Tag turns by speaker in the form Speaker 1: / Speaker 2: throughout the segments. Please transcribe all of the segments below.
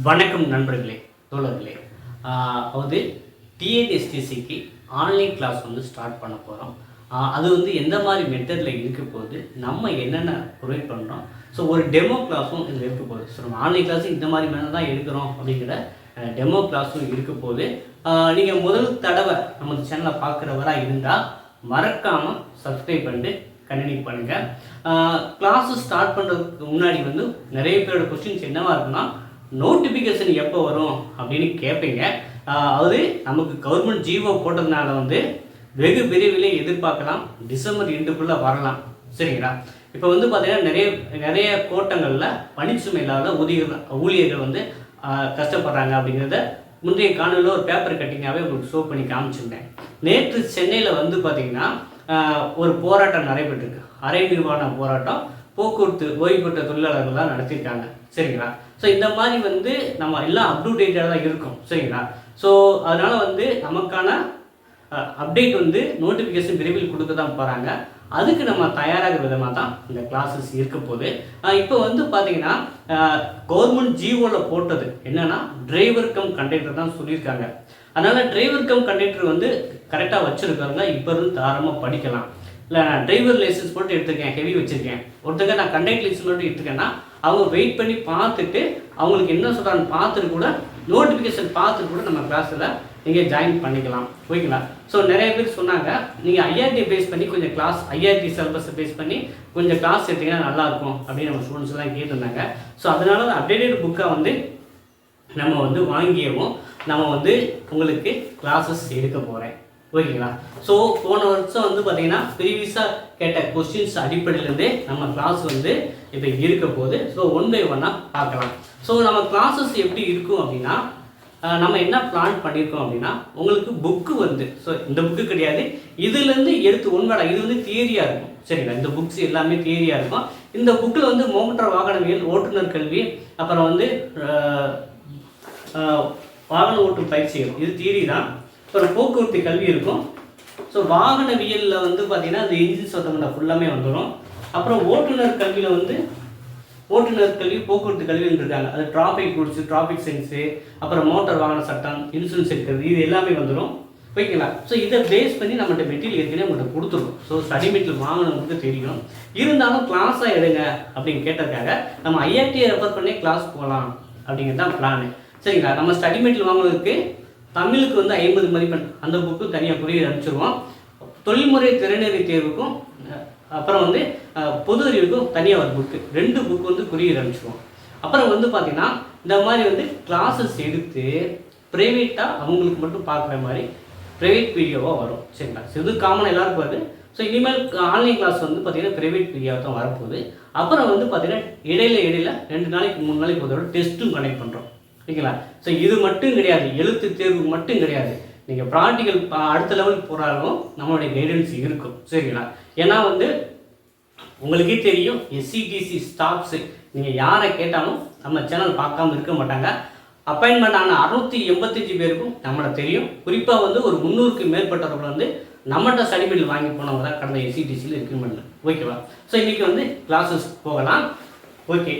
Speaker 1: வணக்கம் நண்பர்களே தோழர்களே. அதாவது டிஎன்எஸ்டிசிக்கு ஆன்லைன் கிளாஸ் வந்து ஸ்டார்ட் பண்ண போகிறோம் அது வந்து எந்த மாதிரி மெத்தடில் இருக்க போகுது நம்ம என்னென்ன ப்ரொவைட் பண்ணுறோம் ஸோ ஒரு டெமோ கிளாஸும் இதில் இருக்க போகுது. ஸோ நம்ம ஆன்லைன் கிளாஸ் இந்த மாதிரி மேலே தான் எடுக்கிறோம் அப்படிங்கிற டெமோ கிளாஸும் இருக்க போகுது. நீங்கள் முதல் தடவை நம்ம சேனலை பார்க்குறவராக இருந்தால் மறக்காமல் சப்ஸ்கிரைப் பண்ணிட்டு கண்டினியூ பண்ணுங்கள் கிளாஸு ஸ்டார்ட் பண்ணுறதுக்கு முன்னாடி வந்து நிறைய பேரோட கொஸ்டின்ஸ் என்னவாக இருக்குன்னா நோட்டிஃபிகேஷன் எப்போ வரும் அப்படின்னு கேட்பீங்க அது நமக்கு கவர்மெண்ட் ஜிஓ போட்டதுனால வந்து வெகு விரைவிலே எதிர்பார்க்கலாம். டிசம்பர் எண்டுக்குள்ளே வரலாம். சரிங்களா? இப்போ வந்து பார்த்தீங்கன்னா நிறைய நிறைய கோட்டங்களில் பணிச்சுமை இல்லாத ஊதியர் ஊழியர்கள் வந்து கஷ்டப்படுறாங்க அப்படிங்கிறத முந்தைய காணொலியில் ஒரு பேப்பர் கட்டிங்காகவே உங்களுக்கு ஷோ பண்ணி காமிச்சிருந்தேன். நேற்று சென்னையில் வந்து பார்த்தீங்கன்னா ஒரு போராட்டம் நடைபெற்றிருக்கு. அரை நிர்வாண போராட்டம். போக்குவரத்து ஓய்வு பெற்ற தொழிலாளர்கள்லாம் நடத்தியிருக்காங்க. சரிங்களா? ஸோ இந்த மாதிரி வந்து நம்ம எல்லாம் அப் டேட்டாக தான் இருக்கும். சரிங்களா? ஸோ அதனால் வந்து நமக்கான அப்டேட் வந்து நோட்டிஃபிகேஷன் விரைவில் கொடுக்க தான் போகிறாங்க அதுக்கு நம்ம தயாராகிற விதமாக தான் இந்த கிளாஸஸ் இருக்க போகுது. இப்போ வந்து பார்த்தீங்கன்னா கவர்மெண்ட் ஜிஓவில் போட்டது என்னன்னா டிரைவர் கம் கண்டக்டர் தான் சொல்லியிருக்காங்க. அதனால் டிரைவர் கம் கண்டக்டர் வந்து கரெக்டாக வச்சுருக்கவங்க இப்போ இருந்து தாராளமாக படிக்கலாம். இல்லை நான் டிரைவர் லைசன்ஸ் மட்டும் எடுத்திருக்கேன் ஹெவி வச்சுருக்கேன். ஒருத்தங்க நான் கண்டக்ட் லைசன்ஸ் மட்டும் எடுத்துருக்கேன்னா அவங்க வெயிட் பண்ணி பார்த்துட்டு அவங்களுக்கு என்ன சொல்கிறான்னு பார்த்துட்டு கூட நோட்டிஃபிகேஷன் பார்த்துட்டு கூட நம்ம கிளாஸில் நீங்கள் ஜாயின் பண்ணிக்கலாம். ஓகேங்களா? ஸோ நிறைய பேர் சொன்னாங்க நீங்கள் ஐஆர்டி பேஸ் பண்ணி கொஞ்சம் கிளாஸ் ஐஆர்டி சிலபஸை பேஸ் பண்ணி கொஞ்சம் கிளாஸ் எடுத்தீங்கன்னா நல்லாயிருக்கும் அப்படின்னு நம்ம ஸ்டூடெண்ட்ஸ் எல்லாம் கேட்டிருந்தாங்க. ஸோ அதனால அப்டேட்டட் புக்கை வந்து நம்ம வந்து வாங்கியவும் நம்ம வந்து உங்களுக்கு கிளாஸஸ் எடுக்க போகிறேன் ஓகேங்களா? ஸோ போன வருஷம் வந்து பார்த்தீங்கன்னா ப்ரீவியஸாக கேட்ட கொஸ்டின்ஸ் அடிப்படையிலேருந்தே நம்ம கிளாஸ் வந்து இப்போ இருக்க போகுது. ஸோ ஒன் பை ஒன்னாக பார்க்கலாம். ஸோ நம்ம கிளாஸஸ் எப்படி இருக்கும் அப்படின்னா நம்ம என்ன பிளான் பண்ணியிருக்கோம் அப்படின்னா உங்களுக்கு புக்கு வந்து ஸோ இந்த புக்கு கிடையாது. இதுலேருந்து எடுத்து உண்மைடா இது வந்து தியரியாக இருக்கும். சரிங்களா? இந்த புக்ஸ் எல்லாமே தியரியாக இருக்கும். இந்த புக்கில் வந்து மோட்டார் வாகனவியல் ஓட்டுநர் கல்வி அப்புறம் வந்து வாகன ஓட்டும் பயிற்சிகள் இது தியரி தான். அப்புறம் போக்குவரத்து கல்வி இருக்கும். ஸோ வாகனவியலில் வந்து பார்த்திங்கன்னா அந்த இன்ஜின் சத்தம் ஃபுல்லாமே வந்துடும் அப்புறம் ஓட்டுநர் கல்வியில் வந்து ஓட்டுநர் கல்வி போக்குவரத்து கல்வின்னு இருக்காங்க. அது டிராஃபிக் ரூல்ஸு டிராஃபிக் சென்ஸு அப்புறம் மோட்டார் வாகன சட்டம் இன்சூரன்ஸ் இருக்கிறது இது எல்லாமே வந்துடும் ஓகேங்களா? ஸோ இதை பேஸ் பண்ணி நம்மகிட்ட மெட்டீரியல் ஏற்கனவே நம்மகிட்ட கொடுத்துருவோம் ஸோ ஸ்டடி மெட்டீரியல் வாங்கினவங்களுக்கு தெரியும். இருந்தாலும் கிளாஸாக எடுங்க அப்படின்னு கேட்டதுக்காக நம்ம ஐஆர்டியை ரெஃபர் பண்ணி கிளாஸ் போகலாம் அப்படிங்கிறது தான் பிளானு சரிங்களா? நம்ம ஸ்டடி மெட்டீரியல் வாங்குறதுக்கு தமிழுக்கு வந்து ஐம்பது மதிப்பெண். அந்த புக்கு தனியாக குறியீடு அனுப்பிச்சிருவோம். தொழில்முறை திறனறி தேர்வுக்கும் அப்புறம் வந்து பொது அறிவுக்கும் தனியாக ஒரு புக்கு ரெண்டு புக்கு வந்து குறியீடு அனுப்பிச்சிருவோம். அப்புறம் வந்து பார்த்தீங்கன்னா இந்த மாதிரி வந்து கிளாஸஸ் எடுத்து ப்ரைவேட்டாக அவங்களுக்கு மட்டும் பார்க்குற மாதிரி ப்ரைவேட் வீடியோவாக வரும். சரிங்களா? இது காமனாக எல்லாருக்கும் வருது. ஸோ இனிமேல் ஆன்லைன் கிளாஸ் வந்து பார்த்தீங்கன்னா ப்ரைவேட் வீடியோவாக தான் வரப்போகுது. அப்புறம் வந்து பார்த்தீங்கன்னா இடையில இடையில ரெண்டு நாளைக்கு மூணு நாளைக்கு ஒரு தடவை டெஸ்ட்டும் கனெக்ட் பண்ணுறோம் ஓகேங்களா ஸோ இது மட்டும் கிடையாது. எழுத்து தேர்வு மட்டும் கிடையாது. நீங்கள் ப்ராக்டிக்கல் அடுத்த லெவலுக்கு போகிறாலும் நம்மளுடைய கைடன்ஸ் இருக்கும். சரிங்களா? ஏன்னா வந்து உங்களுக்கே தெரியும் எஸ்சிடிசி ஸ்டாஃப்ஸு நீங்கள் யாரை கேட்டாலும் நம்ம சேனல் பார்க்காம இருக்க மாட்டாங்க. அப்பாயின்மெண்ட் ஆன அறுநூத்தி எண்பத்தஞ்சு பேருக்கும் நம்மளை தெரியும். குறிப்பாக வந்து ஒரு முந்நூறுக்கு மேற்பட்டவர்கள் வந்து நம்மகிட்ட சர்டிஃபிகேட் வாங்கி போனவங்க தான் கடந்த எஸ்சிடிசியில் ரெக்ரூட்மெண்ட் ஓகேவா ஸோ இன்றைக்கி வந்து கிளாஸஸ் போகலாம். ஓகே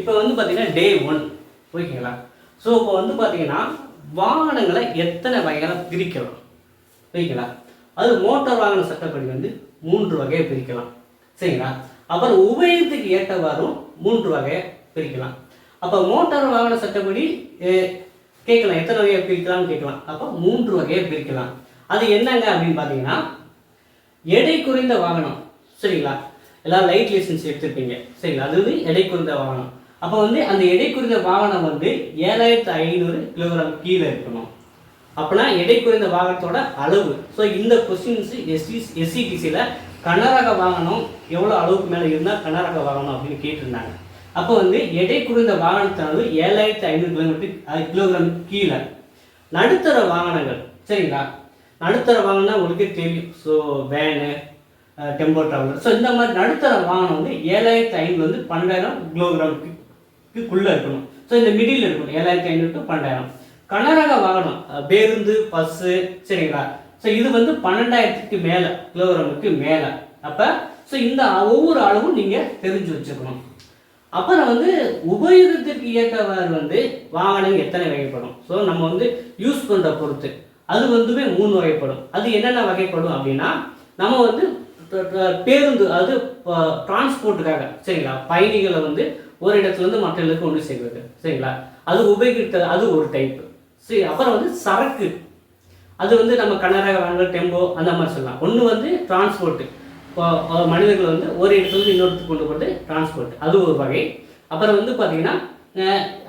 Speaker 1: இப்போ வந்து பார்த்தீங்கன்னா டே ஒன் ஓகேங்களா ஸோ இப்போ வந்து பார்த்தீங்கன்னா வாகனங்களை எத்தனை வகையாக பிரிக்கலாம்? ஓகேங்களா அது மோட்டார் வாகன சட்டப்படி வந்து மூன்று வகையை பிரிக்கலாம். சரிங்களா? அப்புறம் உபயோகத்துக்கு ஏற்றவாறும் மூன்று வகையை பிரிக்கலாம். அப்போ மோட்டார் வாகன சட்டப்படி கேட்கலாம். எத்தனை வகையை பிரிக்கலாம்னு கேட்கலாம். அப்போ மூன்று வகையை பிரிக்கலாம். அது என்னங்க அப்படின்னு பார்த்தீங்கன்னா எடை குறைந்த வாகனம். சரிங்களா? எல்லாம் லைட் லைசன்ஸ் எடுத்திருப்பீங்க. சரிங்களா? அது வந்து எடை குறைந்த வாகனம். அப்போ வந்து அந்த எடை குறைந்த வாகனம் வந்து ஏழாயிரத்து ஐநூறு கிலோகிராம் கீழே இருக்கணும். அப்போனா எடை குறைந்த வாகனத்தோட அளவு. ஸோ இந்த கொஸ்டின்ஸ் எஸ்சி எஸ்சிடிசியில் கனரக வாகனம் எவ்வளோ அளவுக்கு மேலே இருந்தால் கனரக வாகனம் அப்படின்னு கேட்டிருந்தாங்க. அப்போ வந்து எடை குறைந்த வாகனத்தின் ஏழாயிரத்து ஐநூறு கிலோமீட்டர் கிலோகிராம் கீழே. நடுத்தர வாகனங்கள் சரிங்களா? நடுத்தர வாகனம் உங்களுக்கு தெரியும். So van tempo traveller so இந்த மாதிரி நடுத்தர வாகனம் வந்து ஏழாயிரத்து ஐநூறு வந்து பன்னெண்டாயிரம் குள்ளே இருக்கணும். ஸோ இந்த மிடில் இருக்கணும். ஏழாயிரத்தி ஐநூறு டு பன்னெண்டாயிரம். கனரக வாகனம் பேருந்து பஸ்ஸு சரிங்களா? ஸோ இது வந்து பன்னெண்டாயிரத்துக்கு மேலே கிலோகிராமுக்கு மேலே. அப்போ ஸோ இந்த ஒவ்வொரு அளவும் நீங்கள் தெரிஞ்சு வச்சுக்கணும். அப்புறம் வந்து உபயோகத்திற்கு ஏற்றவாறு வந்து வாகனம் எத்தனை வகைப்படும்? ஸோ நம்ம வந்து யூஸ் பண்ணுற பொறுத்து. அது வந்துமே மூணு வகைப்படும். அது என்னென்ன வகைப்படும் அப்படின்னா நம்ம வந்து பேருந்து அது டிரான்ஸ்போர்ட்டுக்காக சரிங்களா? பயணிகளை வந்து ஒரு இடத்துலேருந்து மற்ற இடத்துக்கு கொண்டு சேர்க்கிறது. சரிங்களா? அது உபயோகித்த அது ஒரு டைப்பு சரி அப்புறம் வந்து சரக்கு. அது வந்து நம்ம கனரக வாகனங்கள் டெம்போ அந்த மாதிரி சொல்லலாம். ஒன்று வந்து டிரான்ஸ்போர்ட்டு இப்போ மனிதர்கள் வந்து ஒரு இடத்துலேருந்து இன்னொருத்துக்கு கொண்டு போகிறது டிரான்ஸ்போர்ட் அது ஒரு வகை. அப்புறம் வந்து பார்த்தீங்கன்னா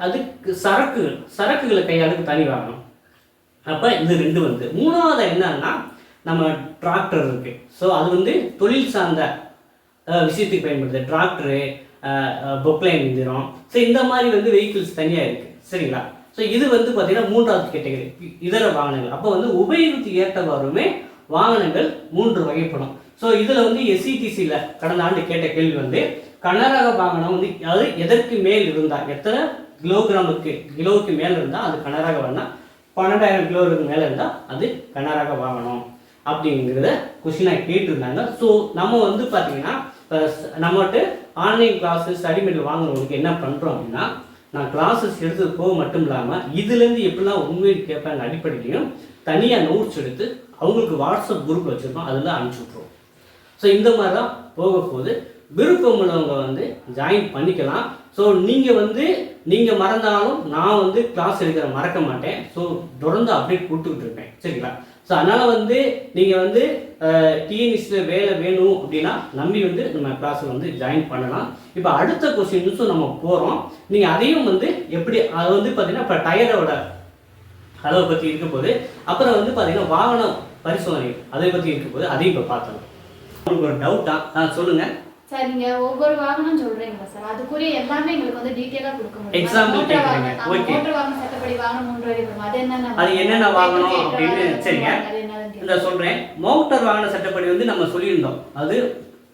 Speaker 1: அதுக்கு சரக்குகள் சரக்குகளை கையாளுக்கு தனி வாங்கணும் அப்போ இது ரெண்டு வந்து. மூணாவது என்னன்னா நம்ம டிராக்டர் இருக்குது ஸோ அது வந்து தொழில் சார்ந்த விஷயத்துக்கு பயன்படுது. டிராக்டரு பொக்லைன் இயந்திரம் ஸோ இந்த மாதிரி வந்து வெஹிக்கிள்ஸ் தனியாக இருக்குது சரிங்களா? ஸோ இது வந்து பார்த்தீங்கன்னா மூன்றாவது கேட்டகரி இதர வாகனங்கள். அப்போ வந்து உபயோகத்துக்கு ஏற்றவாறுமே வாகனங்கள் மூன்று வகைப்படும். ஸோ இதில் வந்து எஸ்சிடிசியில் கடந்த ஆண்டு கேட்ட கேள்வி வந்து கனரக வாகனம் வந்து அது எதற்கு மேல் இருந்தால் எத்தனை கிலோகிராமுக்கு கிலோவுக்கு மேல் இருந்தால் அது கனரக வாகனம். பன்னெண்டாயிரம் கிலோவுக்கு மேலே இருந்தால் அது கனரக வாகனம். அப்படிங்கிறத கொஸ்டினாக கேட்டிருந்தாங்க. ஸோ நம்ம வந்து பார்த்தீங்கன்னா நம்மகிட்ட ஆன்லைன் கிளாஸஸ் ஸ்டடி வாங்குறவங்களுக்கு என்ன பண்ணுறோம் அப்படின்னா நான் கிளாஸஸ் எடுத்து போக மட்டும் இல்லாமல் இதுலேருந்து எப்படிலாம் உண்மையை கேட்பாங்க அடிப்படையிலையும் தனியாக நோட்ஸ் எடுத்து அவங்களுக்கு வாட்ஸ்அப் குரூப் வச்சுருக்கோம் அதில் அனுப்பிச்சி விட்ருவோம் ஸோ இந்த மாதிரி தான் போக போது விருப்பம் உள்ளவங்க வந்து ஜாயின் பண்ணிக்கலாம். ஸோ நீங்கள் வந்து நீங்கள் மறந்தாலும் நான் வந்து கிளாஸ் எடுக்கிற மறக்க மாட்டேன். ஸோ தொடர்ந்து அப்டேட் கொடுத்துக்கிட்டு இருப்பேன். சரிங்களா? ஸோ அதனால் வந்து நீங்கள் வந்து டிஎன்எஸ்சியில் வேலை வேணும் அப்படின்னா நம்பி வந்து நம்ம கிளாஸில் வந்து ஜாயின் பண்ணலாம். இப்போ அடுத்த கொஸ்டின்ஸும் நம்ம போகிறோம் நீங்கள் அதையும் வந்து எப்படி அது வந்து பார்த்தீங்கன்னா இப்போ டயரோட அளவை பற்றி இருக்க போது அப்புறம் வந்து பார்த்தீங்கன்னா வாகன பரிசோதனை அதை பற்றி இருக்க போது அதையும் இப்போ பார்த்தோம் உங்களுக்கு ஒரு டவுட்டா ஆ சொல்லுங்கள்
Speaker 2: சார் நீங்க ஒவ்வொரு வாகனம் சொல்றீங்களா சார்? அதுக்குரிய எல்லாமே எங்களுக்கு வந்து டீடைலா கொடுக்க முடியும்? மோட்டார்
Speaker 1: கேக்குறீங்க. Okay.
Speaker 2: மோட்டார் வாகனம் சட்டப்படி வாகனம் மூன்று வரை வரும் அது என்னென்ன
Speaker 1: அது என்னென்ன வாகனம் அப்படின்னு சரிங்க. இந்த சொல்கிறேன் மோட்டார் வாகன சட்டப்படி வந்து நம்ம சொல்லியிருந்தோம். அது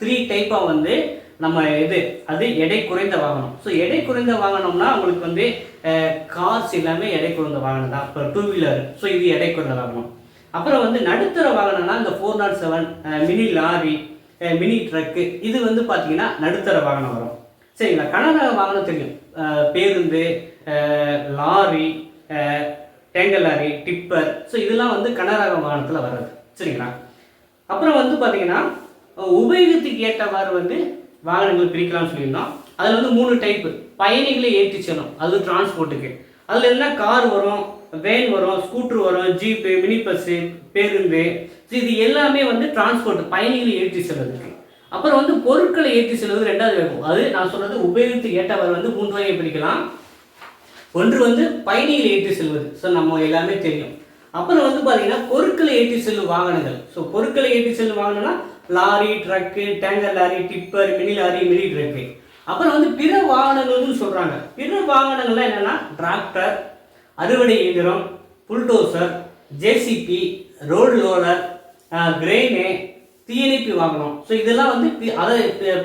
Speaker 1: த்ரீ டைப்பாக வந்து நம்ம இது அது எடை குறைந்த வாகனம். ஸோ எடை குறைந்த வாகனம்னா உங்களுக்கு வந்து கார்ஸ் எல்லாமே எடை குறைந்த வாகனம் தான். இப்போ டூ வீலர் ஸோ இது எடை குறைந்த வாகனம். அப்புறம் வந்து நடுத்தர வாகனம்னா இந்த four naught seven mini lorry mini truck. இது வந்து பார்த்தீங்கன்னா நடுத்தர வாகனம் வரும் சரிங்களா? கனரக வாகனம் தெரியும். பேருந்து lorry tanker lorry tipper. So இதெல்லாம் வந்து கனரக வாகனத்தில் வர்றது. சரிங்களா? அப்புறம் வந்து பார்த்தீங்கன்னா உபயோகத்துக்கு ஏற்றவாறு வந்து வாகனங்கள் பிரிக்கலாம்னு சொல்லியிருந்தோம். அதில் வந்து மூணு டைப்பு பயணிகளை ஏற்றி செல்லும். அது டிரான்ஸ்போர்ட்டுக்கு அதில் என்ன கார் வரும் வேன் வரும் ஸ்கூட்ரு வரும் ஜீப்பு மினி பஸ்ஸு பேருந்து இது எல்லாமே வந்து டிரான்ஸ்போர்ட் பயணிகளை ஏற்றி செல்வதற்கு. அப்புறம் வந்து பொருட்களை ஏற்றி செல்வது ரெண்டாவது வேகம் அது நான் சொன்னது உபயோகித்து ஏற்றவாறு வந்து மூன்று வகையை பிரிக்கலாம். ஒன்று வந்து பயணிகளை ஏற்றி செல்வது. ஸோ நம்ம எல்லாமே தெரியும். அப்புறம் வந்து பார்த்தீங்கன்னா பொருட்களை ஏற்றி செல்லும் வாகனங்கள். ஸோ பொருட்களை ஏற்றி செல்லும் வாகனம்னா lorry truck tanker lorry tipper mini lorry mini truck அப்புறம் வந்து பிற வாகனங்கள்னு சொல்கிறாங்க பிற வாகனங்கள்லாம் என்னென்னா டிராக்டர் அறுவடை இயந்திரம் bulldozer JCB road loader crane தீயணைப்பு வாகனம் ஸோ இதெல்லாம் வந்து பி- அதை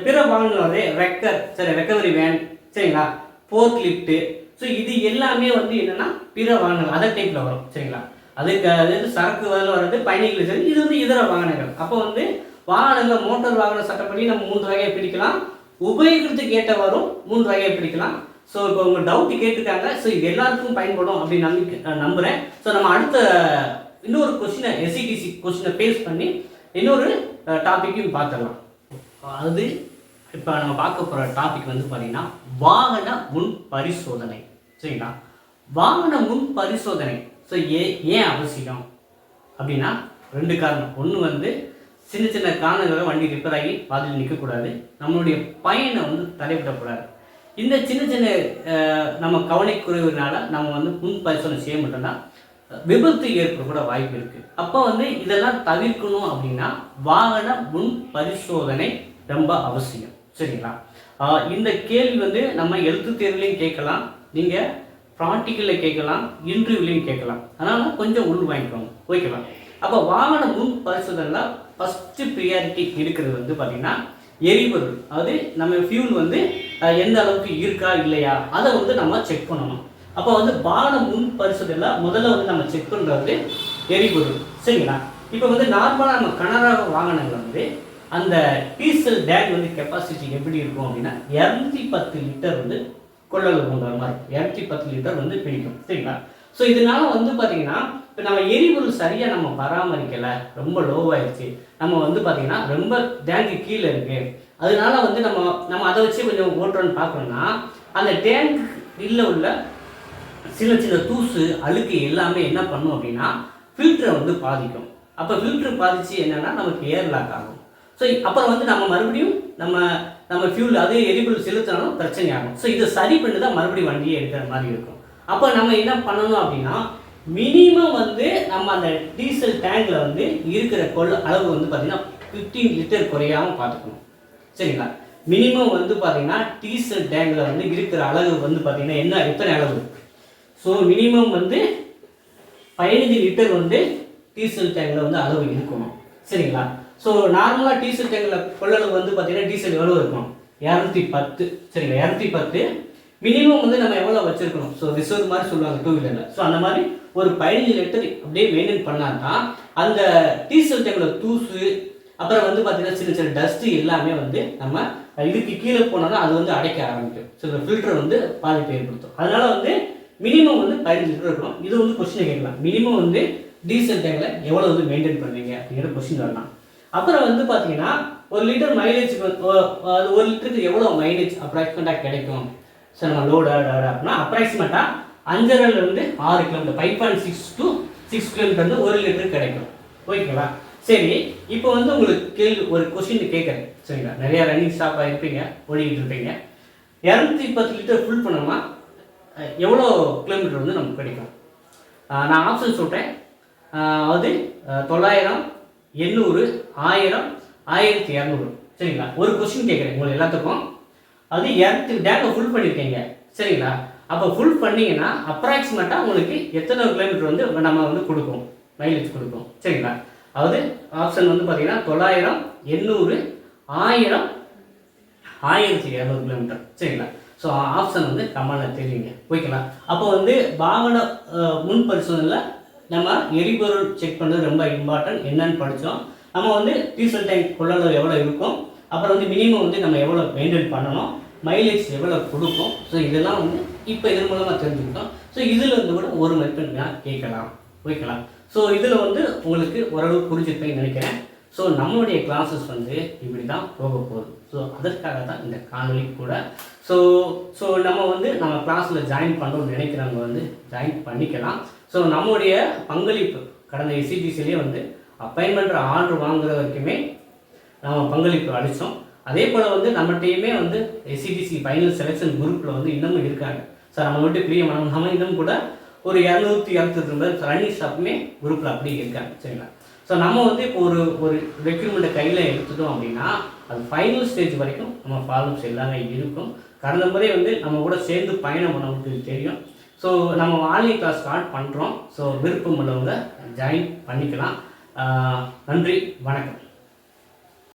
Speaker 1: பிற வாகனங்கள் வந்து ரெக்கர் சரி ரெக்கவரி வேன் சரிங்களா? போர்க் லிஃப்ட்டு ஸோ இது எல்லாமே வந்து என்னென்னா பிற வாகனங்கள் அதர் டைப்பில் வரும் சரிங்களா? அதுக்கு அது வந்து சரக்கு வரல வர்றது பயணிகள் சரி இது வந்து இதர வாகனங்கள். அப்போ வந்து வாகனங்கள் மோட்டார் வாகன சட்டப்படி நம்ம மூன்று வகையை பிரிக்கலாம். உபயோகத்துக்கு ஏற்றவாறும் மூன்று வகையை பிரிக்கலாம். ஸோ இப்போ உங்கள் டவுட் கேட்டிருக்காங்க. ஸோ இது எல்லாத்துக்கும் பயன்படும் அப்படின்னு நம்பி நம்புகிறேன் ஸோ நம்ம அடுத்த இன்னொரு கொஸ்டினை எஸ்சிடிசி கொஸ்டினை பேஸ் பண்ணி இன்னொரு டாப்பிக்கையும் பார்த்துடலாம். அது இப்போ நம்ம பார்க்க போகிற டாபிக் வந்து பார்த்தீங்கன்னா வாகன முன் பரிசோதனை சரிங்களா? வாகன முன் பரிசோதனை ஸோ ஏ ஏன் அவசியம்? அப்படின்னா ரெண்டு காரணம். ஒன்று வந்து சின்ன சின்ன காரணங்களை வண்டி ரிப்பேர் ஆகி பாதையில் நிற்கக்கூடாது நம்மளுடைய பயனை வந்து தடைபடக்கூடாது இந்த சின்ன சின்ன நம்ம கவனிக்குறைவுனால நம்ம வந்து முன் பரிசோதனை செய்ய மாட்டோம்னா விபத்து ஏற்படக்கூட வாய்ப்பு இருக்கு. அப்போ வந்து இதெல்லாம் தவிர்க்கணும் அப்படின்னா வாகன முன் பரிசோதனை ரொம்ப அவசியம். சரிங்களா? இந்த கேள்வி வந்து நம்ம எழுத்து தேர்வுலையும் கேட்கலாம். நீங்கள் ப்ராக்டிக்கலில் கேட்கலாம் இன்டர்வியூலையும் கேட்கலாம். அதனால் கொஞ்சம் உள் வாங்கிக்கோங்க. ஓகேவா? அப்போ வாகன முன் பரிசோதனையில் ஃபஸ்ட்டு ப்ரியாரிட்டி இருக்கிறது வந்து பார்த்திங்கன்னா எரிபொருள். அதாவது நம்ம ஃபியூல் வந்து எந்த அளவுக்கு இருக்கா இல்லையா? அதை வந்து நம்ம செக் பண்ணணும். அப்போ வந்து வாகன முன் பரிசோதனையில் முதல்ல வந்து நம்ம செக் பண்ணுறது எரிபொருள். சரிங்களா? இப்போ வந்து நார்மலாக நம்ம கனரக வாகனங்கள் வந்து அந்த டீசல் டேங்க் வந்து கெப்பாசிட்டி எப்படி இருக்கும் அப்படின்னா இரநூத்தி பத்து லிட்டர் வந்து கொள்ளளவு கொண்ட மாதிரி இருக்கும் இரநூத்தி பத்து லிட்டர் வந்து பிடிக்கும். சரிங்களா? ஸோ இதனால வந்து பார்த்தீங்கன்னா இப்போ நம்ம எரிபொருள் சரியாக நம்ம பராமரிக்கலை ரொம்ப லோவாயிருச்சு நம்ம வந்து பார்த்தீங்கன்னா ரொம்ப டேங்க்கு கீழே இருக்குது அதனால வந்து நம்ம நம்ம அதை வச்சு கொஞ்சம் ஓட்டுறோன்னு பார்க்கணும்னா அந்த டேங்க் இல்லை உள்ள சின்ன சின்ன தூசு அழுக்கு எல்லாமே என்ன பண்ணும் அப்படின்னா ஃபில்டரை வந்து பாதிக்கும். அப்போ ஃபில்டர் பாதிச்சு என்னன்னா நமக்கு ஏர்லாக் ஆகும். ஸோ அப்புறம் வந்து நம்ம மறுபடியும் நம்ம நம்ம ஃபியூல் அதே எரிபொருள் செலுத்தினாலும் பிரச்சனை ஆகும். ஸோ இதை சரி பண்ணி தான் மறுபடியும் வண்டியை எடுக்கிற மாதிரி இருக்கும். அப்போ நம்ம என்ன பண்ணணும் அப்படின்னா மினிமம் வந்து நம்ம அந்த டீசல் டேங்கில் வந்து இருக்கிற கொள்ள அளவு வந்து பார்த்திங்கன்னா ஃபிஃப்டீன் லிட்டர் குறையாமல் பார்த்துக்கணும் சரிங்களா? மினிமம் வந்து பார்த்திங்கன்னா டீசல் டேங்கில் வந்து இருக்கிற அளவு வந்து பார்த்தீங்கன்னா என்ன எத்தனை அளவு? ஸோ மினிமம் வந்து பதினஞ்சு லிட்டர் வந்து டீசல் டேங்கில் வந்து அளவு இருக்கணும் சரிங்களா? ஸோ நார்மலாக டீசல் டேங்கில் கொள்ளளவு வந்து பார்த்திங்கன்னா டீசல் எவ்வளோ இருக்கும்? இரநூத்தி பத்து. சரிங்களா? இரநூத்தி பத்து. மினிமம் வந்து நம்ம எவ்வளோ வச்சுருக்கணும்? ஸோ ரிசர்வ் மாதிரி சொல்லுவாங்க டூ வீலரில் ஸோ அந்த மாதிரி ஒரு பதினஞ்சு லிட்டர் அப்படியே மெயின்டைன் பண்ணால் தான் அந்த டீசல் டேங்கில் தூசு அப்புறம் வந்து பார்த்திங்கன்னா சின்ன சின்ன டஸ்ட்டு எல்லாமே வந்து நம்ம இதுக்கு கீழே போனாலும் அது வந்து அடைக்க ஆரம்பிக்கும். ஸோ இந்த ஃபில்டர் வந்து பாதிப்பு ஏற்படுத்தும். அதனால் வந்து மினிமம் வந்து பதினஞ்சு லிட்டர் இருக்கணும். இது வந்து கொஸ்டினை கேட்கலாம். மினிமம் வந்து டீசல் டேங்கில் எவ்வளோ வந்து மெயின்டைன் பண்ணுவீங்க? அப்படிங்கிற கொஸ்டின் வரலாம். அப்புறம் வந்து பார்த்தீங்கன்னா ஒரு லிட்டர் மைலேஜ் ஒரு லிட்டருக்கு எவ்வளோ மைலேஜ் அப்ராக்சிமேட்டாக கிடைக்கும்? சார் நம்ம லோடு அப்படின்னா அப்ராக்சிமேட்டாக அஞ்சரைலேருந்து ஆறு kilometre five point six to six kilometre வந்து ஒரு லிட்டர் கிடைக்கும். ஓகேங்களா? சரி இப்போ வந்து உங்களுக்கு கேள்வி ஒரு கொஸ்டின் கேட்குறேன். சரிங்களா? நிறையா ரன்னிங் ஸ்டாப்பாக இருப்பீங்க ஓடிக்கிட்டு இருப்பீங்க. இரநூத்தி பத்து லிட்டர் ஃபுல் பண்ணோம்னா எவ்வளோ கிலோமீட்டர் வந்து நமக்கு கிடைக்கும் நான் ஆப்ஷன் சொல்கிறேன் அது தொள்ளாயிரம் எண்ணூறு ஆயிரம் ஆயிரத்தி இரநூறு. சரிங்களா? ஒரு கொஸ்டின் கேட்குறேன் உங்களுக்கு எல்லாத்துக்கும். அது இரநூத்தி டேங்கை ஃபுல் பண்ணியிருக்கீங்க. சரிங்களா? அப்போ ஃபுல் பண்ணிங்கன்னா அப்ராக்சிமேட்டாக உங்களுக்கு எத்தனை கிலோமீட்டர் வந்து நம்ம வந்து கொடுக்கும்? மைலேஜ் கொடுக்கும். சரிங்களா? அதாவது ஆப்ஷன் வந்து பார்த்தீங்கன்னா தொள்ளாயிரம் எண்ணூறு ஆயிரம் ஆயிரத்தி இரநூறு கிலோமீட்டர் சரிங்களா? ஸோ ஆப்ஷன் வந்து கமெண்ட்ல தெரியுங்க. ஓகேங்களா அப்போ வந்து வாகன முன் பரிசோதனையில் நம்ம எரிபொருள் செக் பண்ணுறது ரொம்ப இம்பார்ட்டன்ட் என்னன்னு படித்தோம் நம்ம வந்து டீசல் டேங்க் கொள்ளளவு எவ்வளோ இருக்கும்? அப்புறம் வந்து மினிமம் வந்து நம்ம எவ்வளோ மெயின்டைன் பண்ணணும்? மைலேஜ் எவ்வளோ கொடுக்கும்? ஸோ இதெல்லாம் வந்து இப்போ இதன் மூலமாக தெரிஞ்சுக்கிட்டோம். ஸோ இதில் இருந்து கூட ஒரு மதிப்பெண் கேட்கலாம். ஓகேங்களா ஸோ இதில் வந்து உங்களுக்கு ஓரளவு புரிஞ்சிருப்பேன்னு நினைக்கிறேன். ஸோ நம்மளுடைய கிளாஸஸ் வந்து இப்படி தான் போக போகுது. ஸோ அதற்காக தான் இந்த காணொலி கூட. ஸோ ஸோ நம்ம வந்து நம்ம கிளாஸில் ஜாயின் பண்ணணும்னு நினைக்கிறவங்க வந்து ஜாயின் பண்ணிக்கலாம். ஸோ நம்முடைய பங்களிப்பு கடந்த எஸ்சிடிசிலேயே வந்து அப்பாயின்மெண்ட் ஆர்டர் வாங்குற வரைக்குமே நம்ம பங்களிப்பு அளித்தோம் அதே போல் வந்து நம்மகிட்டயுமே வந்து எஸ்சிடிசி ஃபைனல் செலெக்ஷன் குரூப்பில் வந்து இன்னமும் இருக்காங்க. சார் நம்ம மட்டும் பிரிய மனம் நம்ம இன்னும் கூட ஒரு இரநூத்தி இரநூத்தி ரன்னிங் ஸ்டாஃப்மே குரூப்பில் அப்படி இருக்காங்க. சரிங்களா? ஸோ நம்ம வந்து இப்போ ஒரு ஒரு ரெக்யூர்மெண்ட்டை கையில் எடுத்துட்டோம் அப்படின்னா அது ஃபைனல் ஸ்டேஜ் வரைக்கும் நம்ம ஃபாலோஅப்ஸ் எல்லாமே இருக்கும். கடந்த முறை வந்து நம்ம கூட சேர்ந்து பயணம் பண்ணவங்களுக்கு தெரியும். ஸோ நம்ம ஆன்லைன் கிளாஸ் ஸ்டார்ட் பண்ணுறோம் ஸோ விருப்பம் உள்ளவங்க ஜாயின் பண்ணிக்கலாம். நன்றி. வணக்கம்.